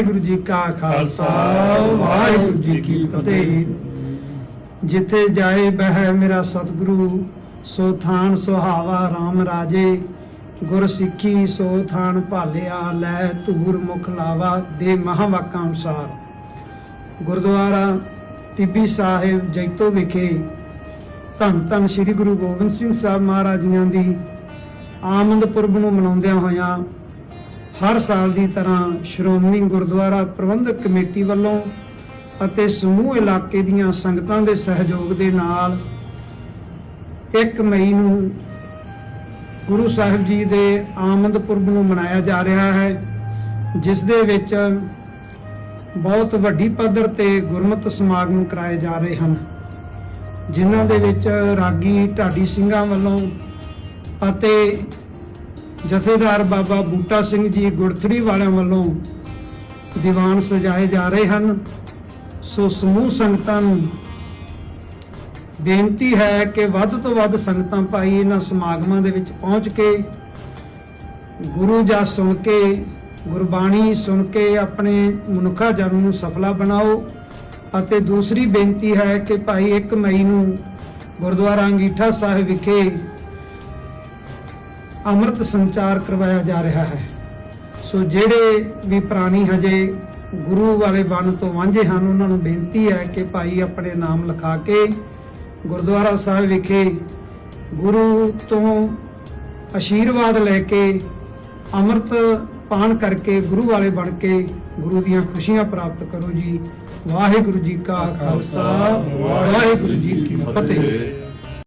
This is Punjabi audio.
ਵਾਹਿਗੁਰੂ ਜੀ ਕਾ ਖਾਲਸਾ ਵਾਹਿਗੁਰੂ ਜੀ ਕੀ ਫਤਿਹ। ਜਿੱਥੇ ਜਾਏ ਬਹਿ ਮੇਰਾ ਸਤਿਗੁਰੂ ਸੋ ਥਾਨ ਸੁਹਾਵਾ RAM ਰਾਜੇ। ਗੁਰ ਸਿੱਖੀ ਸੋ ਥਾਨ ਭਾਲਿਆ ਲੈ ਧੂਰ ਮੁਖ ਲਾਵਾ ਦੇ ਮਹਾਵਾਕਾਂ ਅਨੁਸਾਰ। ਗੁਰਦੁਆਰਾ ਟਿੱਬੀ ਸਾਹਿਬ ਜੈਤੋ ਵਿਖੇ। ਧੰਨ ਧੰਨ ਸ੍ਰੀ ਗੁਰੂ ਗੋਬਿੰਦ ਸਿੰਘ ਸਾਹਿਬ ਮਹਾਰਾਜ ਜੀਆਂ ਦੀ ਆਮਦ ਪੁਰਬ ਨੂੰ ਮਨਾਉਂਦਿਆਂ ਹੋਇਆਂ ਹਰ ਸਾਲ ਦੀ ਤਰ੍ਹਾਂ ਸ਼੍ਰੋਮਣੀ ਗੁਰਦੁਆਰਾ ਪ੍ਰਬੰਧਕ ਕਮੇਟੀ ਵੱਲੋਂ ਅਤੇ ਸਮੂਹ ਇਲਾਕੇ ਦੀਆਂ ਸੰਗਤਾਂ ਦੇ ਸਹਿਯੋਗ ਦੇ ਨਾਲ 1 ਮਈ ਨੂੰ ਗੁਰੂ ਸਾਹਿਬ ਜੀ ਦੇ ਆਮਦ ਪੁਰਬ ਨੂੰ ਮਨਾਇਆ ਜਾ ਰਿਹਾ ਹੈ, ਜਿਸ ਦੇ ਵਿੱਚ ਬਹੁਤ ਵੱਡੀ ਪੱਧਰ ਤੇ ਗੁਰਮਤਿ ਸਮਾਗਮ ਕਰਾਏ ਜਾ ਰਹੇ ਹਨ, ਜਿਨ੍ਹਾਂ ਦੇ ਵਿੱਚ ਰਾਗੀ ਢਾਡੀ ਸਿੰਘਾਂ ਵੱਲੋਂ ਅਤੇ ਜਥੇਦਾਰ ਬਾਬਾ ਬੂਟਾ ਸਿੰਘ ਜੀ ਗੁਰਥੜੀ ਵਾਲਿਆਂ ਵੱਲੋਂ ਦੀਵਾਨ ਸਜਾਏ ਜਾ ਰਹੇ ਹਨ। ਸੋ ਸਮੂਹ ਸੰਗਤਾਂ ਨੂੰ ਬੇਨਤੀ ਹੈ ਕਿ ਵੱਧ ਤੋਂ ਵੱਧ ਸੰਗਤਾਂ ਭਾਈ ਇਹਨਾਂ ਸਮਾਗਮਾਂ ਦੇ ਵਿੱਚ ਪਹੁੰਚ ਕੇ ਗੁਰੂ ਜਾ ਸੁਣ ਕੇ, ਗੁਰਬਾਣੀ ਸੁਣ ਕੇ ਆਪਣੇ ਮਨੁੱਖਾ ਜਨਮ ਨੂੰ ਸਫਲਾ ਬਣਾਓ। ਅਤੇ ਦੂਸਰੀ ਬੇਨਤੀ ਹੈ ਕਿ ਭਾਈ 1 ਮਈ ਨੂੰ ਗੁਰਦੁਆਰਾ ਅੰਗੀਠਾ ਸਾਹਿਬ ਵਿਖੇ ਅੰਮ੍ਰਿਤ ਸੰਚਾਰ ਕਰਵਾਇਆ ਜਾ ਰਿਹਾ ਹੈ। ਸੋ ਜਿਹੜੇ ਵੀ ਪ੍ਰਾਣੀ ਹਜੇ ਗੁਰੂ ਵਾਲੇ ਬਣ ਤੋਂ ਵਾਂਝੇ ਹਨ, ਉਹਨਾਂ ਨੂੰ ਬੇਨਤੀ ਹੈ ਕਿ ਭਾਈ ਆਪਣੇ ਨਾਮ ਲਿਖਾ ਕੇ ਗੁਰਦੁਆਰਾ ਸਾਹਿਬ ਵਿਖੇ ਗੁਰੂ ਤੋਂ ਆਸ਼ੀਰਵਾਦ ਲੈ ਕੇ ਅੰਮ੍ਰਿਤ ਪਾਨ ਕਰਕੇ ਗੁਰੂ ਵਾਲੇ ਬਣ ਕੇ ਗੁਰੂ ਦੀਆਂ ਖੁਸ਼ੀਆਂ ਪ੍ਰਾਪਤ ਕਰੋ ਜੀ। ਵਾਹਿਗੁਰੂ ਜੀ ਕਾ ਖਾਲਸਾ, ਵਾਹਿਗੁਰੂ ਜੀ ਕੀ ਫਤਿਹ।